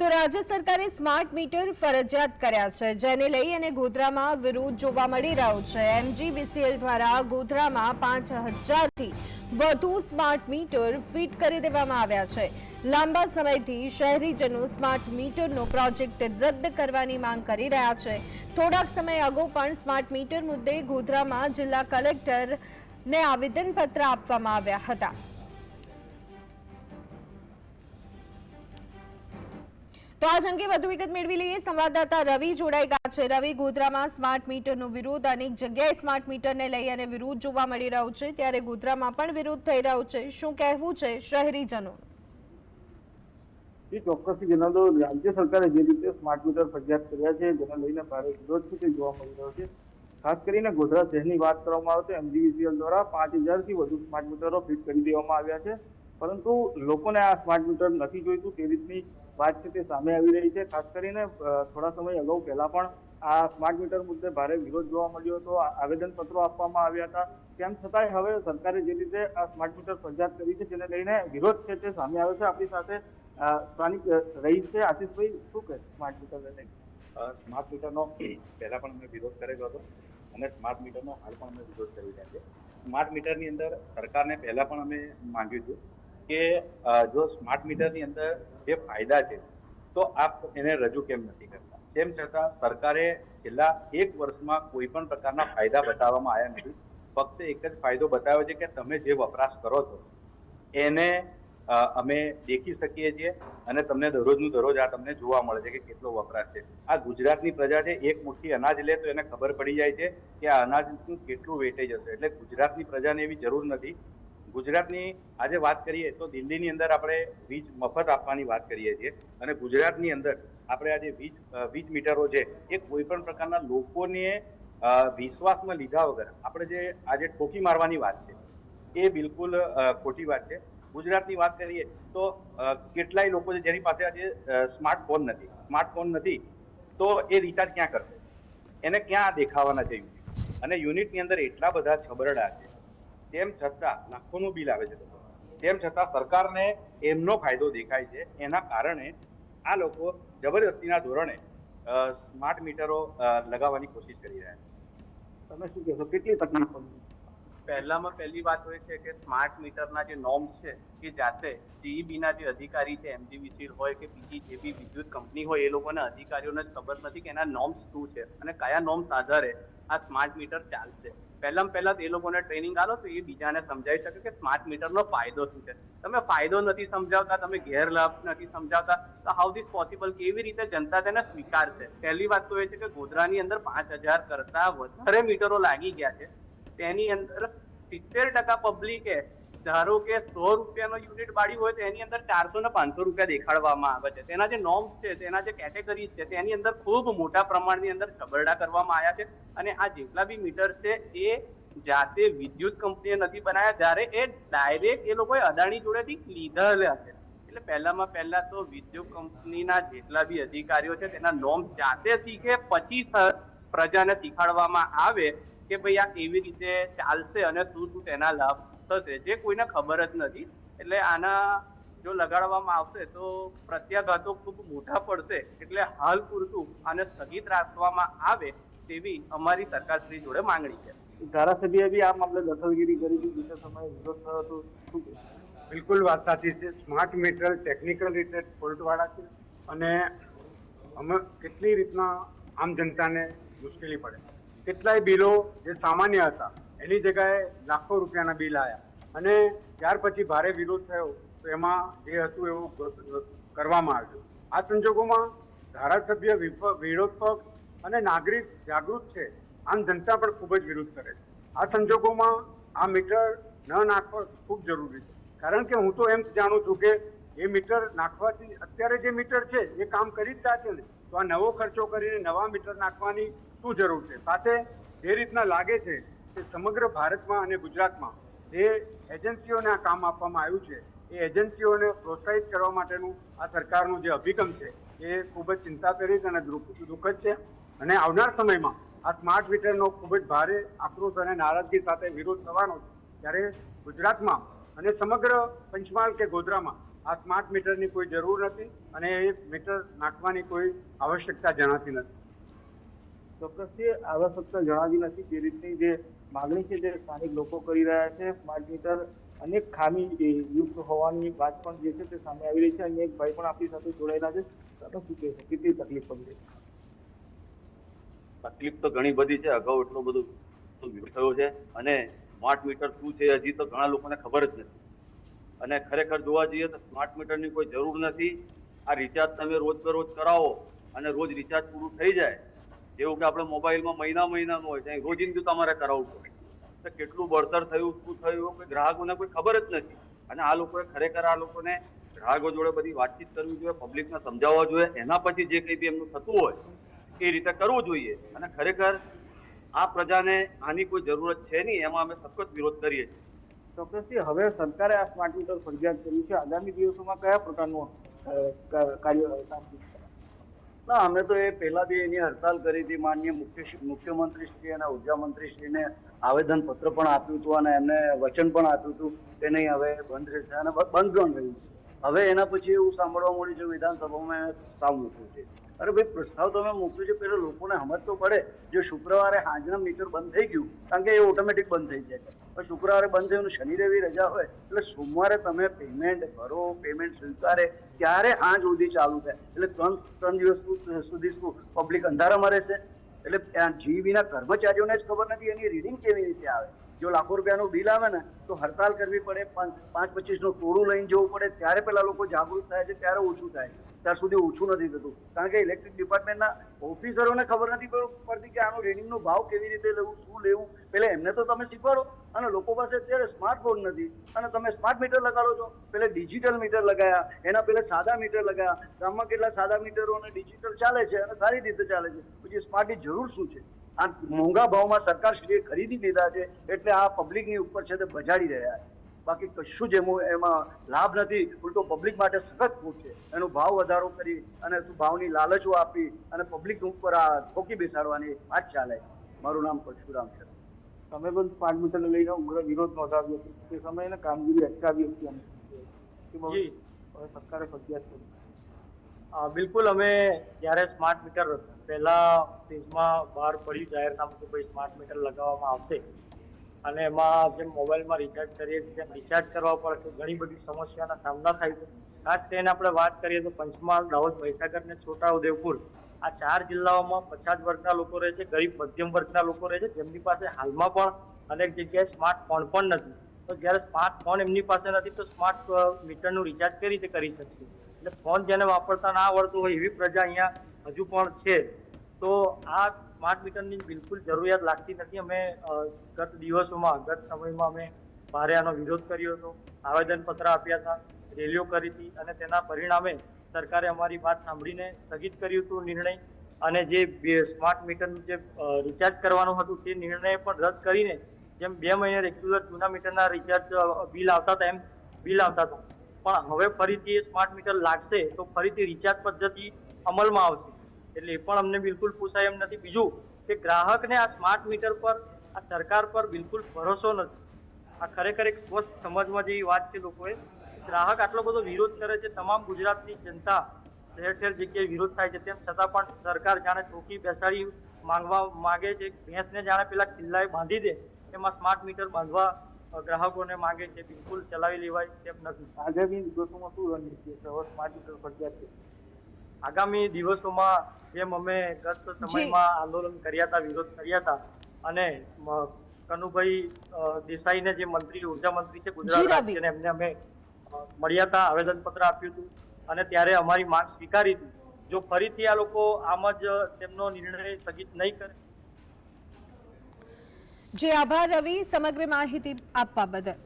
તો રાજ્ય સરકારે સ્માર્ટ મીટર ફરજિયાત કર્યા છે, જેને લઈ અને ગોધરામાં વિરોધ જોવા મળી રહ્યો છે. એમજીવીસીએલ દ્વારા ગોધરામાં પાંચ હજારથી વધુ સ્માર્ટ મીટર ફિટ કરી દેવામાં આવ્યા છે. લાંબા સમયથી શહેરીજનો સ્માર્ટ મીટરનો પ્રોજેક્ટ રદ કરવાની માંગ કરી રહ્યા છે. થોડાક સમય અગાઉ પણ સ્માર્ટ મીટર મુદ્દે ગોધરામાં જિલ્લા કલેક્ટરને આવેદનપત્ર આપવામાં આવ્યા હતા. તો આ અંગે વધુ વિગત મેળવી લઈએ. સંવાદદાતા રવિ જોડાઈ ગયા છે. રવિ ગોધરામાં સ્માર્ટ મીટરનો વિરોધ અનેક જગ્યાએ સ્માર્ટ મીટરને લઈ અને વિરોધ જોવા મળી રહ્યો છે. ત્યારે ગોધરામાં પણ વિરોધ થઈ રહ્યો છે. શું કહેવું છે શહેરીજનો? એ જણાવતો રાજ્ય સરકારે જે રીતે સ્માર્ટ મીટર ફરજિયાત કર્યા છે, જેને લઈને ભારે વિરોધ છે તે જોવા મળી રહ્યો છે. ખાસ કરીને ગોધરા શહેરની વાત કરવામાં આવે તો એમજીવીસીએલ દ્વારા પાંચ હજારથી વધુ સ્માર્ટ મીટરો ફિટ કરી દેવામાં આવ્યા છે. પરંતુ લોકોને આ સ્માર્ટ મીટર નથી જોઈતું. તે રીતની વાત છે તે સામે આવી રહી છે. ખાસ કરીને થોડા સમય અગાઉ પહેલા પણ આ સ્માર્ટ મીટર મુદ્દે ભારે વિરોધ જોવા મળ્યો હતો. આવેદન આવેદનપત્રો આપવામાં આવ્યા હતા. તેમ છતાંય હવે સરકારે જે રીતે આ સ્માર્ટ મીટર ફરજિયાત કરી છે તેને લઈને વિરોધ છે તે સામે આવ્યો છે. આપણી સાથે સ્થાનિક અ, રહીશ છે આશીષભાઈ શું કહે સ્માર્ટ મીટર લઈને? સ્માર્ટ મીટરનો પહેલા પણ અમે વિરોધ કરેલો હતો અને સ્માર્ટ મીટરનો હાલ પણ અમે વિરોધ કરી રહ્યા છીએ. સ્માર્ટ મીટરની અંદર સરકારને પહેલા પણ અમે માંગ્યું હતું કે જો સ્માર્ટ મીટરની અંદર જે ફાયદા છે, તો આપ એને રજૂ કેમ નથી કરતા? તેમ છતાં સરકારે છેલ્લા એક વર્ષમાં કોઈ પણ પ્રકારના ફાયદા બતાવવામાં આવ્યા નથી. ફક્ત એક જ ફાયદો બતાવ્યો છે કે તમે જે વપરાશ કરો છો, એને અમે દેખી શકીએ છીએ અને તમને દરરોજનું દરરોજ આ તમને જોવા મળે છે કે કેટલો વપરાશ છે. આ ગુજરાતની પ્રજા છે, એક મુઠ્ઠી અનાજ લે તો એને ખબર પડી જાય છે કે આ અનાજનું કેટલું વેટેજ હશે. એટલે ગુજરાતની પ્રજાને એવી જરૂર નથી ગુજરાતની આજે વાત કરીએ તો દિલ્હીની અંદર આપણે વીજ મફત આપવાની વાત કરીએ છીએ. અને ગુજરાતની અંદર આપણે આજે વીજ વીજ મીટરો છે, એ કોઈ પણ પ્રકારના લોકોને વિશ્વાસમાં લીધા વગર આપણે જે આજે ઠોકી મારવાની વાત છે, એ બિલકુલ ખોટી વાત છે. ગુજરાતની વાત કરીએ તો કેટલાય લોકો છે જેની પાસે આજે સ્માર્ટફોન નથી. સ્માર્ટફોન નથી, તો એ રિચાર્જ ક્યાં કરશે? એને ક્યાં દેખાવાના છે? અને યુનિટની અંદર એટલા બધા છબરડા છે તેમ છતાં લાખોનું બિલ આવે છે તેમ છતાં સરકારને એમનો ફાયદો દેખાય છે. એના કારણે આ લોકો જબરદસ્તીના ધોરણે સ્માર્ટ મીટરો લગાવવાની કોશિશ કરી રહ્યા છે. તમે શું કહેશો? કેટલી તકલીફ પહેલામાં પહેલી વાત હોય છે કે સ્માર્ટ મીટરના જે નોર્મ્સ છે એ જાતે જીઈબી ના જે અધિકારી છે એમજીવીસી હોય કે બીજી જે બી વિદ્યુત કંપની હોય એ લોકોના અધિકારીઓને ખબર નથી કે એના નોર્મ્સ શું છે અને કયા નોર્મ્સ આધારે આ સ્માર્ટ મીટર ચાલશે. પહેલાં તો એ લોકોને ટ્રેનિંગ આલો તો એ બીજાને સમજાવી શકે કે સ્માર્ટ મીટરનો ફાયદો શું છે. તમે ફાયદો નથી સમજાવતા, તમે ગેરલાભ નથી સમજાવતા, તો હાઉ ધીસ પોસિબલ કેવી રીતે જનતા તેને સ્વીકારશે? પહેલી વાત તો એ છે કે ગોધરાની અંદર પાંચ હજાર કરતા વધારે મીટરો લાગી ગયા છે. તેની અંદર સિત્તેર ટકા પબ્લિકે ધારો કે સો રૂપિયાનો યુનિટ બાળ્યું હોય તો એની અંદર ચારસો ને પાંચસો રૂપિયા દેખાડવામાં આવે છે. તેના જે નોર્મ્સ છે, તેના જે કેટેગરીઝ છે, તેની અંદર ખૂબ મોટા પ્રમાણની અંદર છબરડા કરવામાં આવ્યા છે. અને આ જેટલા બી મીટર છે, એ જાતે વિદ્યુત કંપનીએ નથી બનાવ્યા જ્યારે એ ડાયરેક્ટ એ લોકોએ અદાણી જોડેથી લીધેલા છે. એટલે પહેલામાં પહેલા તો વિદ્યુત કંપનીના જેટલા બી અધિકારીઓ છે, તેના નોમ જાતે શીખે, પછી પ્રજાને શીખાડવામાં આવે કે ભાઈ આ કેવી રીતે ચાલશે અને શું શું તેના લાભ થશે જે કોઈને ખબર જ નથી. એટલે આના જો લગાડવામાં આવશે તો પ્રત્યાઘાતો ખૂબ મોટા પડશે. એટલે હાલ પૂરતું આને સ્થગિત રાખવામાં આવે તેવી અમારી સરકારશ્રી જોડે માંગણી છે. ધારાસભ્ય બી આ મામલે દખલગીરી કરી હતી બીજા સમયે વિરોધ થયો હતો શું બિલકુલ વાત સાચી છે. સ્માર્ટ મીટર ટેકનિકલ રીતે ફોલ્ટવાળા છે. અને અમે કેટલી રીતના આમ જનતાને મુશ્કેલી પડે. કેટલાય બિલો જે સામાન્ય હતા એની જગ્યાએ લાખો રૂપિયાના બિલ આવ્યા અને ત્યાર પછી ભારે વિરોધ થયો તો એમાં જે હતું એવું કરવામાં આવ્યું. આ સંજોગોમાં ધારાસભ્ય વિરોધ પક્ષ અને નાગરિક જાગૃત છે. આમ જનતા પણ ખૂબ જ વિરોધ કરે છે. આ સંજોગોમાં આ મીટર ન નાખવા ખૂબ જરૂરી છે. કારણ કે હું તો એમ જાણું છું કે એ મીટર નાખવાથી અત્યારે જે મીટર છે એ કામ કરી જ છે ને. તો આ નવો ખર્ચો કરીને નવા મીટર નાખવાની શું જરૂર છે? સાથે જે રીતના લાગે છે કે સમગ્ર ભારતમાં અને ગુજરાતમાં જે એજન્સીઓને આ કામ આપવામાં આવ્યું છે, એ એજન્સીઓને પ્રોત્સાહિત કરવા માટેનું આ સરકારનું જે અભિગમ છે, એ ખૂબ જ ચિંતાપ્રેરિત અને દુઃખદ છે. અને આવનાર સમયમાં આ સ્માર્ટ મીટરનો ખૂબ જ ભારે આક્રોશ અને નારાજગી સાથે વિરોધ થવાનો છે. ત્યારે ગુજરાતમાં અને સમગ્ર પંચમહાલ કે ગોધરામાં આ સ્માર્ટ મીટરની કોઈ જરૂર નથી અને એ મીટર નાખવાની કોઈ આવશ્યકતા જણાતી નથી. ચોક્કસથી આવશ્યકતા જણાવી નથી. જે રીતની જે માગણી છે જે સ્થાનિક લોકો કરી રહ્યા છે. સ્માર્ટ મીટર અનેક ખામી યુક્ત હોવાની વાત પણ જે છે તે સામે આવી રહી છે અને એક ભાઈ પણ આપણી સાથે જોડાયેલા છે. તમે શું કહેશો? કેટલી તકલીફ પડી રહી છે? તકલીફ તો ઘણી બધી છે. અગાઉ એટલો બધો થયો છે. અને સ્માર્ટ મીટર શું છે હજી તો ઘણા લોકોને ખબર જ નથી. અને ખરેખર જોવા જઈએ તો સ્માર્ટ મીટરની કોઈ જરૂર નથી. આ રિચાર્જ તમે રોજ રોજ કરાવો અને રોજ રિચાર્જ પૂરું થઈ જાય. જેવું કે આપણે મોબાઈલમાં મહિના મહિનાનું હોય ત્યાં રોજિંદુ તમારે કરાવવું પડે. તો કેટલું બળતર થયું, શું થયું કોઈ ગ્રાહકોને કોઈ ખબર જ નથી. અને આ લોકોએ ખરેખર આ લોકોને ગ્રાહકો જોડે બધી વાતચીત કરવી જોઈએ, પબ્લિકને સમજાવવા જોઈએ, એના પછી જે કંઈ બી એમનું થતું હોય, એ રીતે કરવું જોઈએ. અને ખરેખર આ પ્રજાને આની કોઈ જરૂરત છે નહીં, એમાં અમે સખત વિરોધ કરીએ છીએ. ચોક્કસથી હવે સરકારે આ સ્માર્ટ મીટર ફરજિયાત કર્યું છે. આગામી દિવસોમાં કયા પ્રકારનું કાર્ય? ના, અમે તો એ પહેલા બી એની હડતાલ કરી હતી. માનનીય મુખ્ય મુખ્યમંત્રીશ્રી અને ઊર્જા મંત્રીશ્રીને આવેદન પત્ર પણ આપ્યું હતું અને એમને વચન પણ આપ્યું હતું કે નહીં, હવે બંધ રહેશે અને બંધ પણ રહ્યું હવે એના પછી એવું સાંભળવા મળ્યું છે વિધાનસભામાં પ્રસ્તાવ મૂક્યો છે અરે ભાઈ, પ્રસ્તાવ તમે મોકલ્યો છે. પેલા લોકોને સમજ તો પડે. જો શુક્રવારે સાંજના મીટર બંધ થઈ ગયું, કારણ કે એ ઓટોમેટિક બંધ થઈ જાય. છે પણ શુક્રવારે બંધ થયું શનિ રવિ રજા હોય, એટલે સોમવારે તમે પેમેન્ટ ભરો પેમેન્ટ સ્વીકારે, ત્યારે સાંજ સુધી ચાલુ થાય. એટલે ત્રણ ત્રણ દિવસ સુધી શું પબ્લિક અંધારામાં રહેશે. એટલે જીવીના કર્મચારીઓને જ ખબર નથી, એની રીડિંગ કેવી રીતે આવે. જો લાખો રૂપિયાનું બિલ આવે ને, તો હડતાલ કરવી પડે. પાંચ પાંચ પચીસનું ટોળું લઈને જવું પડે. ત્યારે પેલા લોકો જાગૃત થાય છે, ત્યારે ઓછું થાય ત્યાં સુધી ઓછું નથી થતું. કારણ કે ઇલેક્ટ્રિક ડિપાર્ટમેન્ટના ઓફિસરોને ખબર નથી પડતી કે આનું રેડિંગનો ભાવ કેવી રીતે લેવું, શું લેવું. પહેલાં એમને તો તમે શીખવાડો અને લોકો પાસે અત્યારે સ્માર્ટફોન નથી. અને તમે સ્માર્ટ મીટર લગાડો છો. પહેલાં ડિજિટલ મીટર લગાયા, એના પહેલાં સાદા મીટર લગાયા. ગામમાં કેટલા સાદા મીટરો અને ડિજિટલ ચાલે છે અને સારી રીતે ચાલે છે. પછી સ્માર્ટની જરૂર શું છે? આ મોંઘા ભાવમાં સરકારશ્રીએ ખરીદી લીધા છે, એટલે આ પબ્લિકની ઉપર છે તે બજાડી રહ્યા છે. બાકી કશું જ એમાં એમાં લાભ નથી. ઉલટો પબ્લિક માટે સખત ખોટ છે. એનો ભાવ વધારો કરી અને ભાવની લાલચો આપી અને પબ્લિક ઉપર આ ઠોકી બેસાડવાની વાત ચાલે. મારું નામ પરશુરામ છે. તમે પણ સ્માર્ટ મીટરને લઈને ઉગ્ર વિરોધ નોંધાવ્યો હતો તે સમયે એને કામગીરી અટકાવી હતી અમે. સરકારે ફરજિયાત કરી. બિલકુલ અમે જ્યારે સ્માર્ટ મીટર પહેલા ફેઝમાં બહાર પડ્યું જાહેરનામું કે ભાઈ સ્માર્ટ મીટર લગાવવામાં આવશે. અને એમાં જેમ મોબાઈલમાં રિચાર્જ કરીએ છીએ રિચાર્જ કરવા પડે ઘણી બધી સમસ્યાના સામના થાય છે. ખાસ કરીને આપણે વાત કરીએ તો પંચમહાલ, દાહોદ, મહીસાગર અને છોટાઉદેપુર. આ ચાર જિલ્લાઓમાં પછાત વર્ગના લોકો રહે છે, ગરીબ મધ્યમ વર્ગના લોકો રહે છે. જેમની પાસે હાલમાં પણ અનેક જગ્યાએ સ્માર્ટફોન પણ નથી. તો જ્યારે સ્માર્ટફોન એમની પાસે નથી, તો સ્માર્ટ મીટરનું રિચાર્જ કઈ રીતે કરી શકશે એટલે ફોન જેને વાપરતા ના આવડતું હોય એવી પ્રજા અહીંયા હજુ પણ છે. તો આ સ્માર્ટ મીટરની બિલકુલ જરૂરિયાત લાગતી નથી. અમે ગત દિવસોમાં, ગત સમયમાં અમે ભારે આનો વિરોધ કર્યો હતો. આવેદનપત્ર આપ્યા હતા, રેલીઓ કરી હતી અને તેના પરિણામે સરકારે અમારી વાત સાંભળીને સ્થગિત કર્યું હતું નિર્ણય અને જે સ્માર્ટ મીટરનું જે રિચાર્જ કરવાનું હતું તે નિર્ણય પણ રદ કરીને જેમ બે મહિને રેગ્યુલર જૂના મીટરના રિચાર્જ બિલ આવતા હતા એમ બિલ આવતા હતા. પણ હવે ફરીથી એ સ્માર્ટ મીટર લાગશે તો ફરીથી રિચાર્જ પદ્ધતિ અમલમાં આવશે. એટલે એ પણ અમને બિલકુલ પૂછાય એમ નથી. બીજું કે ગ્રાહકને આ સ્માર્ટ મીટર પર, આ સરકાર પર બિલકુલ ભરોસો નથી. આ ખરેખર એક સ્વસ્થ સમજવા જેવી વાત છે લોકોએ. ગ્રાહક આટલો બધો વિરોધ કરે છે, તમામ ગુજરાતની જનતા ઠેર ઠેર જગ્યાએ વિરોધ થાય છે. તેમ છતાં પણ સરકાર જાણે ચોકી બેસાડી માંગવા માગે છે. ભેંસને જાણે પેલા કિલ્લાએ બાંધી દે એમાં સ્માર્ટ મીટર બાંધવા ગ્રાહકોને માગે છે. બિલકુલ ચલાવી લેવાય તેમ નથી. આગામી દિવસોમાં શું રણનીતિ છે સ્માર્ટ મીટર ફરજિયાત છે. આગામી દિવસોમાં જેમ અમે ગત સમયમાં આંદોલન કર્યા હતા વિરોધ કર્યા હતા અને કનુભાઈ દેસાઈને જે મંત્રી ઊર્જા મંત્રી છે ગુજરાત રાજ્યને એમને અમે મળ્યા હતા આવેદન પત્ર આપ્યું હતું અને ત્યારે અમારી માંગ સ્વીકારી હતી. જો ફરીથી આ લોકો આમ જ તેમનો નિર્ણય સ્થગિત નહીં કરે? જે આભાર રવિ સમગ્ર માહિતી આપવા બદલ.